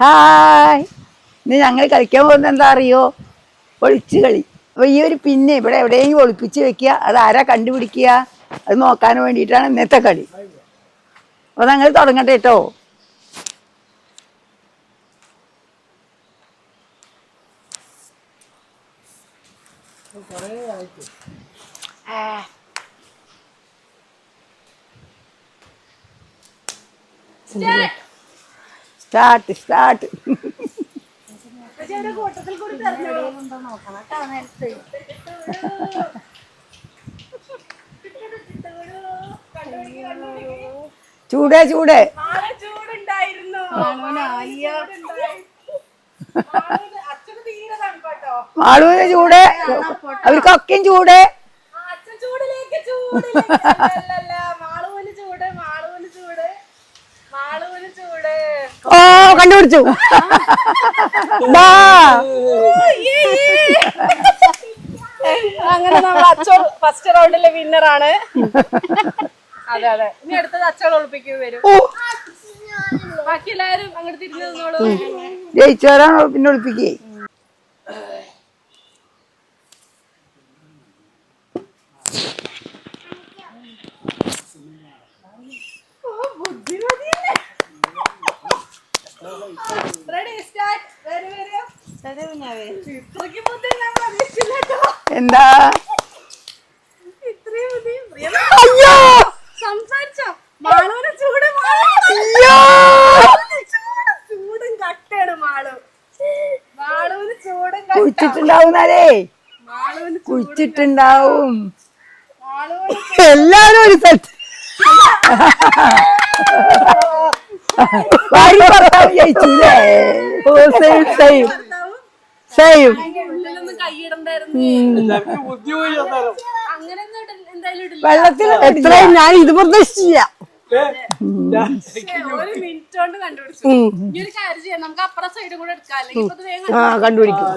Hi. ഇന്ന് ഞങ്ങൾ കളിക്കാൻ പോകുന്നത് എന്താ അറിയോ? ഒളിച്ചു കളി. അപ്പോൾ ഈ ഒരു പിന്നെ ഇവിടെ എവിടെയെങ്കിലും ഒളിപ്പിച്ച് വെക്കുക അത് ആരാ കണ്ടുപിടിക്കുക അത് നോക്കാൻ വേണ്ടിയിട്ടാണ് ഇന്നത്തെ കളി. അപ്പോൾ ഞങ്ങൾ തുടങ്ങട്ടെ കേട്ടോ സ്റ്റാർട്ട് സ്റ്റാർട്ട്. ചൂടേ ചൂടേ. മാളൂര് ചൂടെ. അവർക്കൊക്കെയും ചൂട്. ചൂടിലേക്ക് ചൂടിലേക്ക് അല്ലല്ല മാളൂന് ചൂട് മാളൂന് ചൂട് മാളൂന് ചൂട് ഓ കണ്ടുപിടിച്ചു. അങ്ങനെ നമ്മൾ അച്ചോൾ ഫസ്റ്റ് റൗണ്ടിലെ വിന്നർ ആണ്. അതെ അതെ. ഇനി അടുത്തത് അച്ചോൾ ഒളിപ്പിക്കും വരും. ബാക്കി എല്ലാവരും അങ്ങോട്ട് തിരിഞ്ഞു നിന്നോളൂ. ജയിച്ചവരാണോ പിന്നെ ഒളിപ്പിക്കേ റെഡി സ്റ്റാർട്ട് വരൂ വരൂ ഇത്രയ്ക്ക് ബുദ്ധി ഞാൻ പ്രതീക്ഷിച്ചില്ല കേട്ടോ എന്താ? അയ്യോ! സംസാരിച്ചോ? ചൂട് അയ്യോ! ചൂട്. കട്ടയാണ് മാളു. കുഴിച്ചിട്ടുണ്ടാവുന്നാലേ? കുഴിച്ചിട്ടുണ്ടാവും. എല്ലാരും ഒരു സ്ഥലത്ത് ഭാര്യ ഭർത്താവ് ജയിച്ചില്ലേ ഓ സെയിം സെയിം സെയിം വെള്ളത്തിൽ എത്രയും ഞാൻ ഇത് പ്രതീക്ഷിച്ചില്ല. കണ്ടുപിടിക്കും.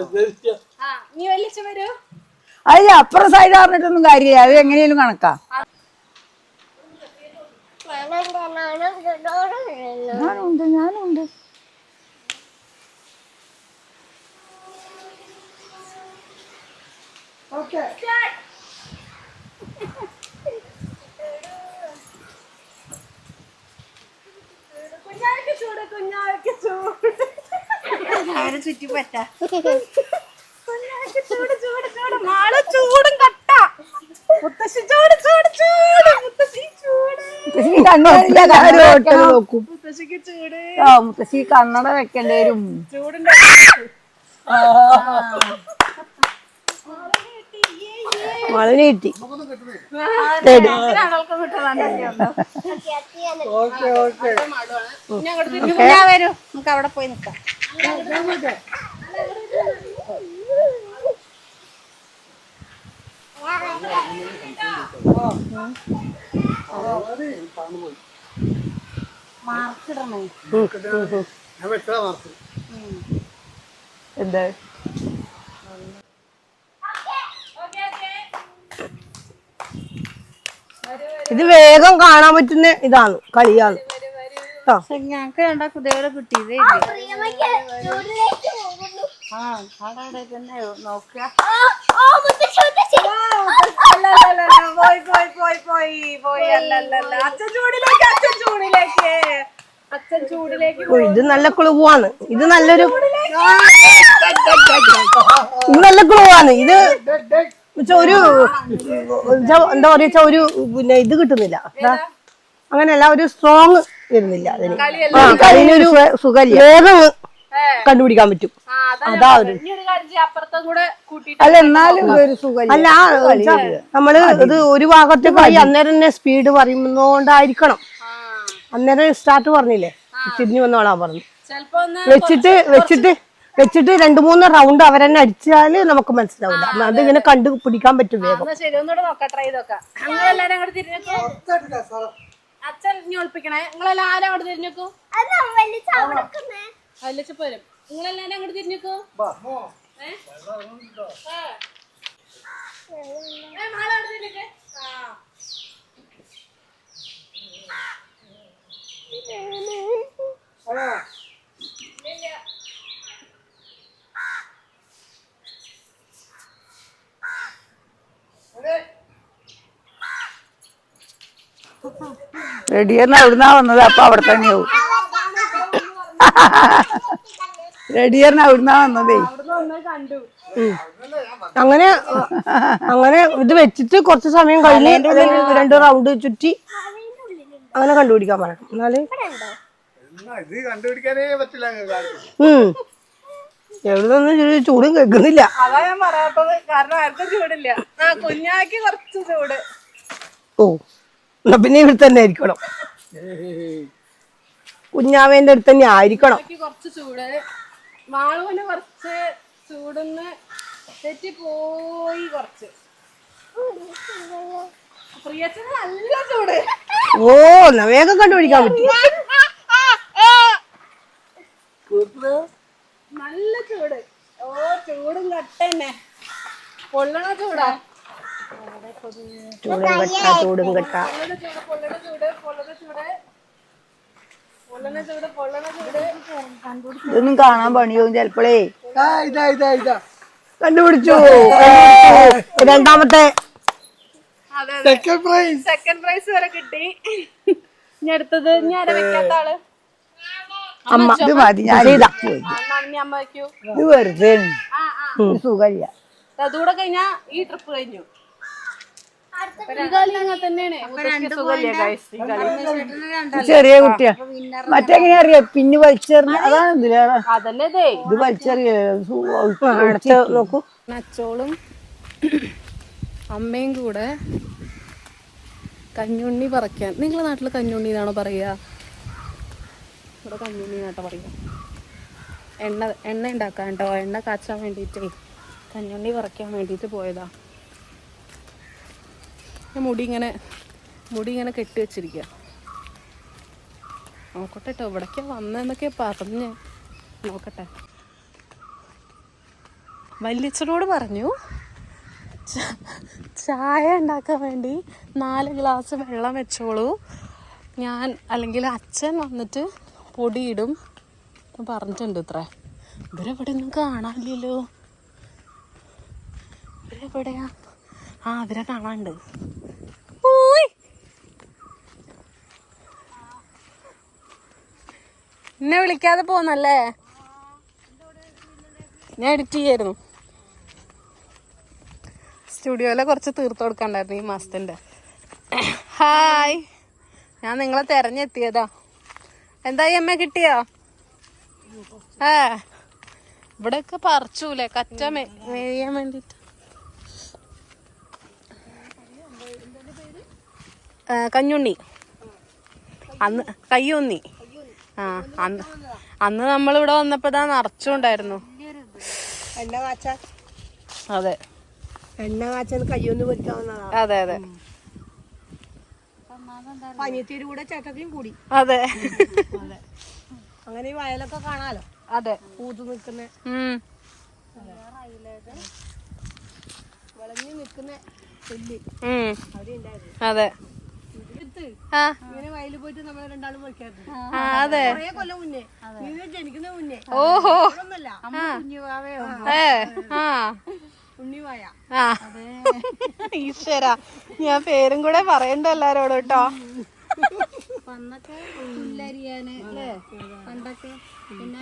അല്ല അപ്പുറം സൈഡ് പറഞ്ഞിട്ടൊന്നും കാര്യമില്ല. അത് എങ്ങനെയാലും കണക്കാ. ഞാനുണ്ട് ഞാനുണ്ട്. അവരെ കുഞ്ഞാവയ്ക്ക് ചൂട് ചൂട്. ചൂട് മാള ചൂടും കട്ട. മുത്തശ്ശി ചൂട് ചൂട് ചൂട്. മുത്തശ്ശി ചൂട് മുത്തശ്ശി കണ്ണട കാര്യം ഓട്ടം നോക്കും മുത്തശ്ശിക്ക് ചൂട്. ആ മുത്തശ്ശി കണ്ണട വെക്കേണ്ടി വരും ചൂടുണ്ട് മഴന് കിട്ടി. ഞാൻ വരൂ. നമുക്ക് അവിടെ പോയി നിക്കാം. മാർക്കിടണേ എന്താ? ഇത് വേഗം കാണാൻ പറ്റുന്ന ഇതാണ് കളിയാണ്. ഞങ്ങക്ക് രണ്ടാ കുതിരകളെ കിട്ടിയതേ ഇല്ല. ആ അവിടെ തന്നെ നോക്കുക പോയി പോയി പോയി. പോയി. പോയി അല്ലല്ലല്ല അച്ഛൻ ചൂടിലേക്ക് അച്ഛൻ ചൂടിലേക്ക്. അച്ഛൻ ചൂടിലേക്ക് ഓ, ഇത് നല്ല ക്ലൂവാണ് ഇത് നല്ലൊരു ഇത് നല്ല ക്ലൂവാണ് ഇത് ഒരു എന്താ പറയാ ഒരു പിന്നെ ഇത് കിട്ടുന്നില്ല. അങ്ങനെയല്ല ഒരു സ്ട്രോങ് വരുന്നില്ല അതിന്. ആ കളിയിലൊരു സുഖല്ല വേഗം കണ്ടുപിടിക്കാൻ പറ്റും. ആ അതാ ഒരു അല്ല എന്നാലും ഒരു സുഖല്ല അല്ല നമ്മൾ ഇത് ഒരു ഭാഗത്തെ പോയി അന്നേരം തന്നെ സ്പീഡ് പറയുന്നോണ്ടായിരിക്കണം. അന്നേരം സ്റ്റാർട്ട് പറഞ്ഞില്ലേ? തിരിഞ്ഞു വന്നോളാ പറഞ്ഞു. വെച്ചിട്ട് വെച്ചിട്ട് വെച്ചിട്ട് രണ്ടു മൂന്ന് റൗണ്ട് അവരെന്നെ അടിച്ചാൽ നമുക്ക് മനസ്സിലാവില്ല. അത് ഇങ്ങനെ കണ്ടുപിടിക്കാൻ പറ്റും വേഗം. നിങ്ങളെല്ലാരും അച്ഛൻ ഒളിപ്പിക്കണേ. നിങ്ങളെല്ലാം ആരും അങ്ങോട്ട് അതിലേക്ക് നിങ്ങളെല്ലാരും അങ്ങോട്ട് തിരിഞ്ഞിക്കോ? റെഡിയെന്ന് എവിടുന്നാ വന്നത്? അപ്പൊ അവിടെ തന്നെയാവും റെഡിയറിന് അവിടുന്നാ വന്നതേ. അങ്ങനെ അങ്ങനെ ഇത് വെച്ചിട്ട് കുറച്ച് സമയം കഴിഞ്ഞ് രണ്ട് റൗണ്ട് ചുറ്റി അങ്ങനെ കണ്ടുപിടിക്കാൻ പറയണം എന്നാൽ ഇത് കണ്ടുപിടിക്കാനേ പറ്റില്ല ഞങ്ങൾക്ക്. ഉം. എവിടെ നിന്ന് ചൂടും കേൾക്കുന്നില്ല. അതാ ഞാൻ പറയാത്തത്. കാരണം ആർക്കും ചൂടില്ല. ആ കുഞ്ഞാക്കി കുറച്ച് ചൂട്. ഓ എന്നാ പിന്നെ ഇവിടെ തന്നെ ആയിരിക്കണം. കുഞ്ഞാവേന്റെ അടുത്ത് തന്നെ ആയിരിക്കണം. കുറച്ച് ചൂട്. മാളുവിന് കുറച്ച് ചൂടുന്ന് തെറ്റിപ്പോയി കുറച്ച്. പ്രിയച്ചന് നല്ല ചൂട്. ഓ വേഗം കണ്ടുപിടിക്കാൻ പറ്റും. നല്ല ചൂട്. ഓ ചൂടും കട്ടന്നെ. പൊള്ളണ ചൂടാ. ചൂടും കട്ട ചൂടും കെട്ട. പൊള്ളണ ചൂട് പൊള്ളണ ചൂട് പൊള്ളണ ചൂട് പൊള്ളണ ചൂട് പൊള്ളണ ചൂട് ഇതൊന്നും കാണാൻ പണിയോ ചെലപ്പോളേ ഇതാ ഇതാ ഇതാ. കണ്ടുപിടിച്ചു. രണ്ടാമത്തെ. അതെ സെക്കൻഡ് പ്രൈസ് സെക്കൻഡ് പ്രൈസ് വരെ കിട്ടി. ഇനി അടുത്തത് ഇനി വെക്കാത്ത ആൾ? അമ്മ ഇത് മതി ഞാൻ ഇത്. വെറുതെ ആ ആ. ഒരു സുഖമില്ല. അതുകൂടെ കഴിഞ്ഞാ ഈ ട്രിപ്പ് കഴിഞ്ഞു. ചെറിയ കുട്ടിയാ. മറ്റെങ്ങനെ അറിയാം? പിന്നെ വലിച്ചെറിഞ്ഞ അതാണ് ഇതിലേറെ അതല്ലേ ദേ ഇത് വലിച്ചെറിയ നോക്കൂ. അച്ചോളും അമ്മയും കൂടെ കഞ്ഞുണ്ണി പറിക്കാൻ. നിങ്ങളുടെ നാട്ടിൽ കഞ്ഞുണ്ണി എന്നാണോ പറയാ ഇവിടെ കഞ്ഞുണ്ണി എന്നാട്ടോ പറയുക. എണ്ണ എണ്ണ ഉണ്ടാക്കാൻ കേട്ടോ. എണ്ണ കാച്ചാൻ വേണ്ടിയിട്ടേ. കഞ്ഞുണ്ണി പറിക്കാൻ വേണ്ടിയിട്ട് പോയതാ. മുടി ഇങ്ങനെ മുടി ഇങ്ങനെ കെട്ടി വെച്ചിരിക്കുക നോക്കട്ടെ കേട്ടോ ഇവിടേക്കാ വന്നതെന്നൊക്കെ പറഞ്ഞ് നോക്കട്ടെ. വല്യച്ഛനോട് പറഞ്ഞു ചായ ഉണ്ടാക്കാൻ വേണ്ടി നാല് ഗ്ലാസ് വെള്ളം വെച്ചോളൂ. ഞാൻ അല്ലെങ്കിൽ അച്ഛൻ വന്നിട്ട് പൊടിയിടും പറഞ്ഞിട്ടുണ്ട് ഇത്ര. ഇവരെവിടെ ഒന്നും കാണാനില്ലല്ലോ. ഇവരെവിടെയാ? ആ അവരെ കാണാണ്ട് എന്നെ വിളിക്കാതെ പോന്നല്ലേ? ഞാൻ എഡിറ്റ് ചെയ്യായിരുന്നു. സ്റ്റുഡിയോയിലെ കുറച്ച് തീർത്ത് കൊടുക്കണ്ടായിരുന്നു ഈ മാസത്തിന്റെ ഹായ് ഞാൻ നിങ്ങളെ തെരഞ്ഞെത്തിയതാ. എന്തായി അമ്മ കിട്ടിയോ? ഏ. ഇവിടെയൊക്കെ പറിച്ചൂലേ കറ്റ മേയാൻ വേണ്ടിട്ട്. കഞ്ഞുണ്ണി. അന്ന് കയ്യുണ്ണി ആ അന്ന് അന്ന് നമ്മളിവിടെ വന്നപ്പോ ഇതാ നിറച്ചുണ്ടായിരുന്നു. എണ്ണ അതെ. എണ്ണ കയ്യൊന്ന് അതെ അതെ. പനിയത്തേര് കൂടെ ചേട്ടത്തിയും കൂടി. അതെ. അങ്ങനെ ഈ വയലൊക്കെ കാണാലോ? അതെ. പൂത്ത് നിൽക്കുന്ന. ഉം. വിളഞ്ഞു. അവിടെ അതെ. അതെ. കുറേ കൊല്ലം മുന്നേ. നീ ജനിക്കുന്ന മുന്നേ? ഓഹോ. ഒന്നല്ല ഏ ആ. ഉണ്ണിവായ. ആ. ഈശ്വര ഞാൻ പേരും കൂടെ പറയണ്ട എല്ലാരോടും കേട്ടോ. പണ്ടൊക്കെ പുല്ലരിയാന് പണ്ടൊക്കെ പിന്നെ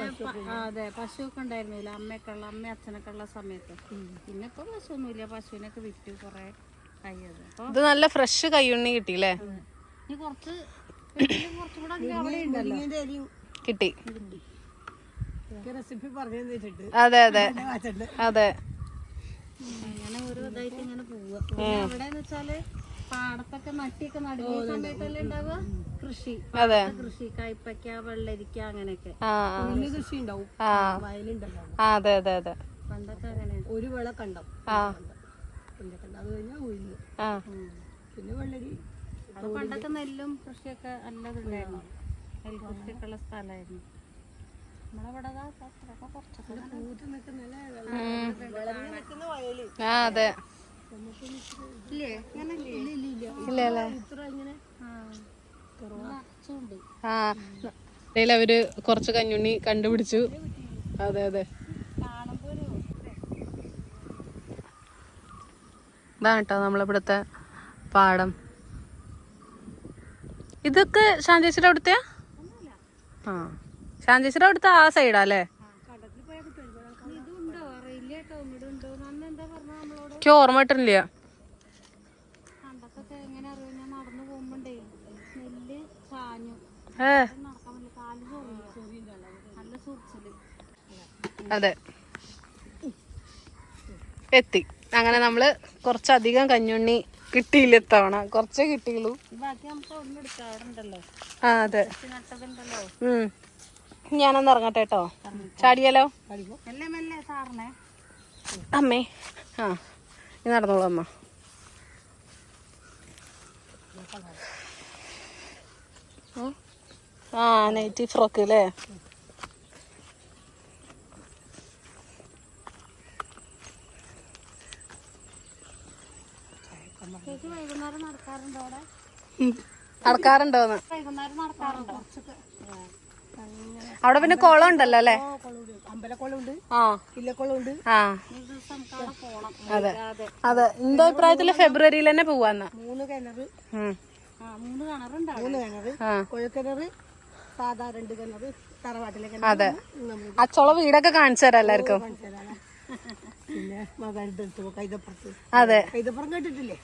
അതെ പശുവൊക്കെ ഉണ്ടായിരുന്നില്ല? അമ്മയൊക്കെ ഉള്ള അമ്മ അച്ഛനൊക്കെ ഉള്ള സമയത്ത്. പിന്നെ ഇപ്പൊ പശുവൊന്നുമില്ല. പശുവിനൊക്കെ വിറ്റു കൊറേ കൈ അത്. ഇത് നല്ല ഫ്രഷ് കയ്യുണ്ണി കിട്ടിയില്ലേ? ഇനി കുറച്ച് കിട്ടി. റെസിപ്പി പറഞ്ഞു തന്നിട്ടുണ്ട് അതെ അതെ. അതെ. അങ്ങനെ ഓരോ ഇതായിട്ട് ഇങ്ങനെ പോവുക പിന്നെ എന്ന് വെച്ചാൽ പാടത്തൊക്കെ നട്ടിയൊക്കെ നടുന്ന സമയത്തല്ലേ ഉണ്ടാവുക? കൃഷി. അതെ. കൃഷി. കയ്പയ്ക്ക വെള്ളരിക്ക അങ്ങനെയൊക്കെ. കൃഷി ഉണ്ടാവും ആ. വയലുണ്ടല്ലോ. അതെ അതെ അതെ. പണ്ടൊക്കെ അങ്ങനെ. ഒരു വിള കണ്ടം. അത് കഴിഞ്ഞാൽ പിന്നെ വെള്ളരി. അത് പണ്ടൊക്കെ നെല്ലും കൃഷിയൊക്കെ നല്ലതുണ്ടായിരുന്നു. നെൽ കൃഷിയൊക്കെ ഉള്ള സ്ഥലമായിരുന്നു ആ അതെ. അവർ കുറച്ച് കഞ്ഞുണ്ണി കണ്ടുപിടിച്ചു. അതെ അതെ. ഇതാണ് കേട്ടോ നമ്മളിവിടുത്തെ പാടം. ഇതൊക്കെ ശാന്തേശ്വരം അവിടുത്തെ ആ. ശാന്തേശ്വരം അവിടുത്തെ ആ സൈഡാ അല്ലേ? എനിക്ക് ഓർമ്മ സുറിച്ചിൽ അതെ. എത്തി. അങ്ങനെ നമ്മൾ കുറച്ചധികം കഞ്ഞുണ്ണി കിട്ടിയില്ല തവണ കുറച്ചേ കിട്ടിയുള്ളൂ. ആ അതെ. ഉം. ഞാനൊന്ന് ഇറങ്ങട്ടെ കേട്ടോ. ചാടിയാലോ? അമ്മേ. ആ നീ നടന്നോളൂ അമ്മ. ആ നൈറ്റി ഫ്രോക്ക് അല്ലേ? ചേച്ചി വൈകുന്നേരം നടക്കാറുണ്ടോ അവിടെ? നടക്കാറുണ്ടോന്ന്? വൈകുന്നേരം നടക്കാറുണ്ടോ? അവിടെ പിന്നെ കുളം ഉണ്ടല്ലോ അല്ലേ അമ്പലക്കുളമുണ്ട്. ആ. ഇല്ലക്കുളമുണ്ട്. ആ. അതെ. അതെ. എന്റെ അഭിപ്രായത്തിൽ ഫെബ്രുവരിയിൽ തന്നെ പോവാന്ന്? മൂന്ന് കിണറ്. മൂന്ന് കിണറുണ്ട് മൂന്ന് കിണറ്. ആ. കുഴക്കിണറ് സാധാ രണ്ട് കിണറ് തറവാട്ടിലെ കിണറ്. അതെ. അച്ചോള വീടൊക്കെ കാണിച്ചു തരാം എല്ലാവർക്കും. അതെ.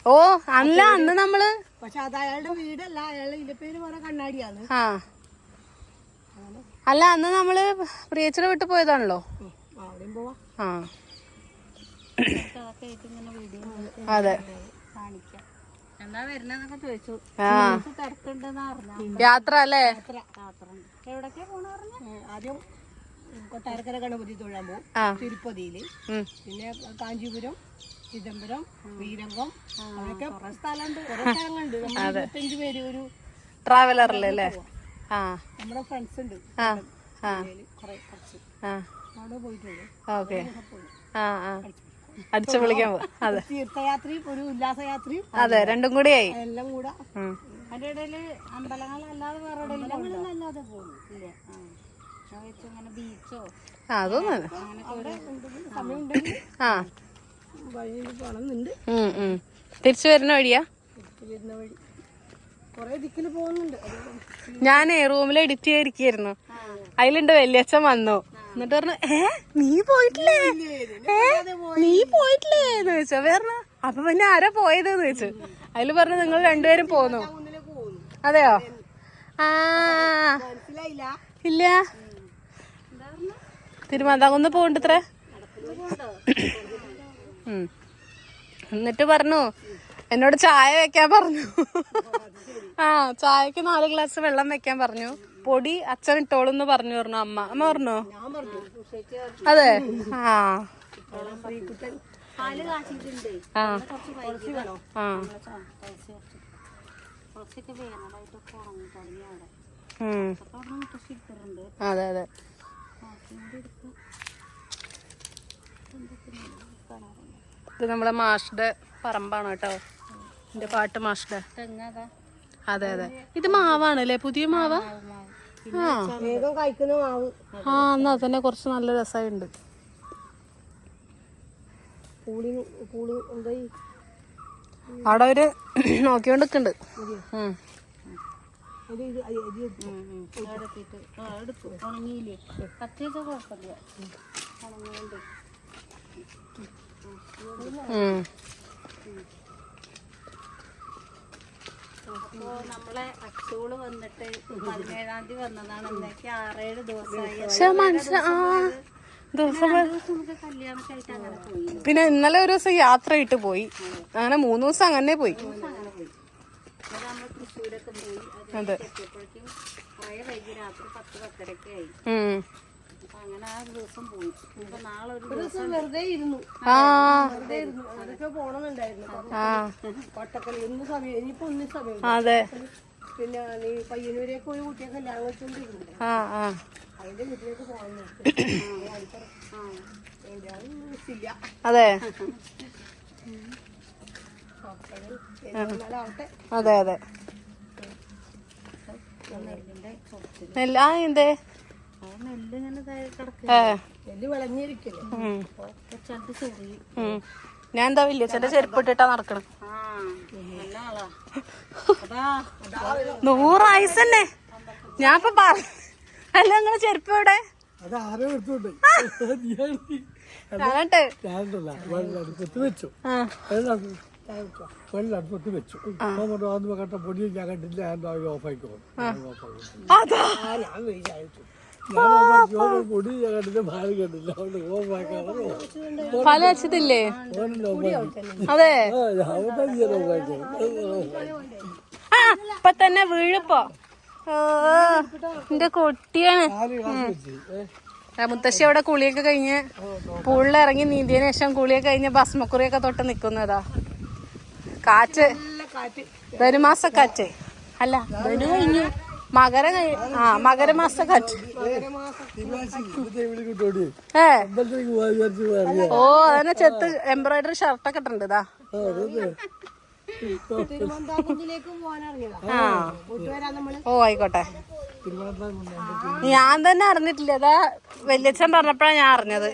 ഓ അല്ല അന്ന് നമ്മൾ പക്ഷെ അത് അയാളുടെ വീടല്ല അയാളുടെ ഇതിന്റെ പേര് വേറെ കണ്ണാടിയാണ്. ആ. അല്ല അന്ന് നമ്മൾ പ്രിയച്ചനെ വിട്ടു പോയതാണല്ലോ. ആ, പോവാ. ആ. അതൊക്കെ ആയിട്ട് വീഡിയോ അതെ യാത്ര അല്ലേ? ആദ്യം കൊട്ടാരക്കര ഗണപതി തൊഴാൻ പോകും. തിരുപ്പതിയിൽ പിന്നെ കാഞ്ചീപുരം ചിദംബരം ശ്രീരംഗം അങ്ങനെയൊക്കെ സ്ഥലമുണ്ട്. കുറെ സ്ഥലങ്ങളുണ്ട്. ഇരുപത്തഞ്ച് പേര് ഒരു ട്രാവലറിലല്ലേ ആ. നമ്മുടെ ഫ്രണ്ട്സ് ഉണ്ട്. കുറെ കുറച്ച്. അവിടെ പോയിട്ടുണ്ട്. ഓക്കെ. ആ ആ. അടിച്ചു പൊളിക്കാൻ അതെ. തീർത്ഥയാത്രയും ഒരു ഉല്ലാസയാത്രയും. അതെ രണ്ടും കൂടിയായി എല്ലാം കൂടെ. അതിന്റെ ഇടയിൽ അമ്പലങ്ങളല്ലാതെ വേറെ എവിടെയെങ്കിലും അല്ലാതെ അതൊന്നും ആ. തിരിച്ചു വരുന്ന വഴിയാ? ഞാൻ റൂമിൽ എഡിറ്റ് ചെയ്തിരിക്കുന്നു അതിലുണ്ട് വല്യച്ഛൻ വന്നു. എന്നിട്ട് പറഞ്ഞു ഏ നീ പോയിട്ടില്ലേ? ഏ നീ പോയിട്ടില്ലേ? എന്ന് ചോദിച്ചു. വേറെ അപ്പൊ പിന്നെ ആരാ പോയത് എന്ന് വെച്ചു അതിൽ പറഞ്ഞു നിങ്ങൾ രണ്ടുപേരും പോന്നു. അതെയോ? ആ. മനസ്സിലായില്ല. ഇല്ല. തിരുമാന്താകുന്ന് പോകണ്ടത്രേ? ഉം. എന്നിട്ട് പറഞ്ഞു എന്നോട് ചായ വെക്കാൻ പറഞ്ഞു. ആ ചായക്ക് നാല് ഗ്ലാസ് വെള്ളം വെക്കാൻ പറഞ്ഞു. പൊടി അച്ഛൻ ഇട്ടോളൂന്ന് പറഞ്ഞു പറഞ്ഞു അമ്മ. അമ്മ പറഞ്ഞു? അതെ. ആ. ആ. ആ. അതെ അതെ. ഇത് നമ്മളെ മാഷ്ടെ പറമ്പാണ് കേട്ടോ. എന്റെ പാട്ട് മാഷ്ടെ അതെ അതെ. ഇത് മാവാണ് അല്ലേ? പുതിയ മാവാ? ആ. എന്നാ തന്നെ കുറച്ച് നല്ല രസമുണ്ട് അവിടെ അവർ നോക്കിക്കൊണ്ട് ഇത് അരി- ആ ഉണങ്ങിയില്ലേ? കുഴപ്പമില്ല. ഉണങ്ങുന്നുണ്ട്. നമ്മളെ അച്ചോൾ വന്നിട്ട് പതിനേഴാം തീയതി വന്നതാണ്. ഇന്നേക്ക് ആറേഴ് ദിവസമായി. പിന്നെ ഇന്നലെ ഒരു ദിവസം യാത്ര ഇട്ട് പോയി. അങ്ങനെ മൂന്ന് ദിവസം അങ്ങനെ പോയി. തൃശ്ശൂരൊക്കെ പോയി അത് അതെ. എത്തിയപ്പോഴേക്കും കുറേ വൈകി രാത്രി പത്ത് പത്തരയൊക്കെ ആയി. അങ്ങനെ ആ ദിവസം പോയി. ഇപ്പൊ നാളെ ഒരു ദിവസം വെറുതെ ഇരുന്നു. ആ. വെറുതെ ഇരുന്നു. അതൊക്കെ പോണമെന്നുണ്ടായിരുന്നു ഇന്ന് സമയം ഇനിയിപ്പോ ഒന്നും സമയം. അതെ. പിന്നെ നീ പയ്യന്നൂരേക്ക് ഒരു കുട്ടിയെ കല്യാണം വെച്ചോണ്ടിരുന്നു ആ ആ. അതിന്റെ വീട്ടിലേക്ക് അതെ. അതെ അതെ. നെല്ല്. ആ എന്തേ? നെല്ല് ഇങ്ങനെ നെല്ല് വിളഞ്ഞിരിക്കല്ലേ. ഞാൻ എന്താ വലിയ ചെന്റെ ചെരുപ്പിട്ടിട്ടാ നടക്കണം. ആ നല്ല ആളാ. അതാ നൂറ് ആയുസ് തന്നെ ഞാൻ ഇപ്പൊ പറ അല്ല നിങ്ങളെ ചെരുപ്പ് എവിടെ? ഞാനട്ടെ. വെച്ചു. വെള്ളം വെച്ചു. വന്ന് കണ്ട ഞാൻ കണ്ടില്ല ഓഫാക്കി. പൊടി കണ്ടില്ല ഭാര്യ കണ്ടില്ല. അതുകൊണ്ട് പല അതെ. ആ അവിടെ ആ ഇപ്പൊ തന്നെ വീഴിപ്പോ. എന്റെ കുട്ടിയാണ്. മുത്തശ്ശി അവിടെ കുളിയൊക്കെ കഴിഞ്ഞ് പൂളിൽ ഇറങ്ങി നീന്തിയതിനു ശേഷം കുളിയൊക്കെ കഴിഞ്ഞ് ഭസ്മക്കുറിയൊക്കെ തൊട്ട് നിക്കുന്നതാ. കാറ്റ്. ധനുമാസ കാറ്റ്. അല്ല ധനു കഴിഞ്ഞു മകര ആ മകരമാസ കാറ്റ് ഏ. ഓ അതന്നെ ചെത്ത് എംബ്രോയിഡറി ഷർട്ടൊക്കെ ഇട്ടുണ്ട് ഇതാ. ഓ ആയിക്കോട്ടെ. ഞാൻ തന്നെ അറിഞ്ഞിട്ടില്ല അതാ വല്യച്ഛൻ പറഞ്ഞപ്പോഴാണ് ഞാൻ അറിഞ്ഞത്.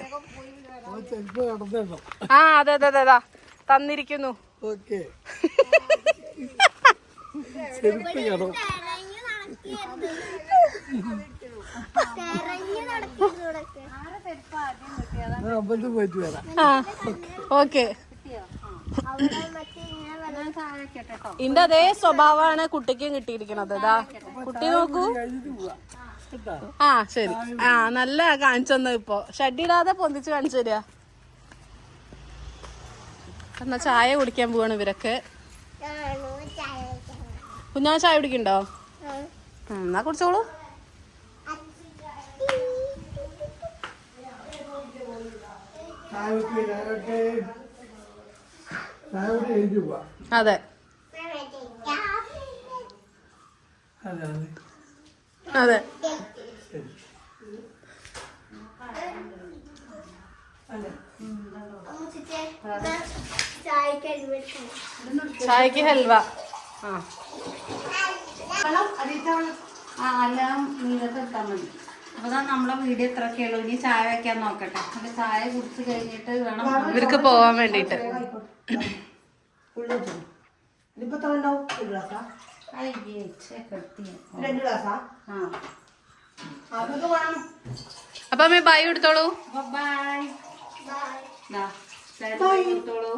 ആ അതെ അതെ അതെ അതാ. തന്നിരിക്കുന്നു. ഓക്കെ. ചെരുപ്പ് കടം ഞാൻ അമ്പലത്തിൽ പോയിട്ട് വരാം. ആ ഓക്കെ. ഇന്റെ അതേ സ്വഭാവമാണ് കുട്ടിക്കും കിട്ടിയിരിക്കണത്. ഇതാ കുട്ടി നോക്കൂ. ആ ശരി. ആ നല്ല കാണിച്ചു തന്നു ഇപ്പൊ. ഷഡിടാതെ പൊന്തിച്ച് കാണിച്ചു തരിക എന്നാ ചായ കുടിക്കാൻ പോവാണ് ഇവരൊക്കെ. കുഞ്ഞാ ചായ കുടിക്കണ്ടോ? എന്നാ കുടിച്ചോളൂ. അതെ. അതെ. അതെ. ചായക്ക് ഹൽവ. ആ. ആ എല്ലാം നീരത്ത് ഇട്ടാൽ മതി. അപ്പൊ ദാ നമ്മളെ വീഡിയോ ഇത്രയൊക്കെ ഉള്ളൂ. ഇനി ചായ വെക്കാൻ നോക്കട്ടെ. ചായ കുടിച്ച് കഴിഞ്ഞിട്ട് വേണം ഇവർക്ക് പോവാൻ വേണ്ടിട്ട് ഇതിപ്പോ ഉണ്ടാവും? ഒരു ഗ്ലാസാ? അയ്യേ, ഛെ, കെട്ടിയെ. രണ്ട് ഗ്ലാസാ? ആ. അതൊക്കെ വേണം. അപ്പൊ ബൈ എടുത്തോളൂ ബൈ ദാ. ചേട്ടൻ കൊടുത്തോളൂ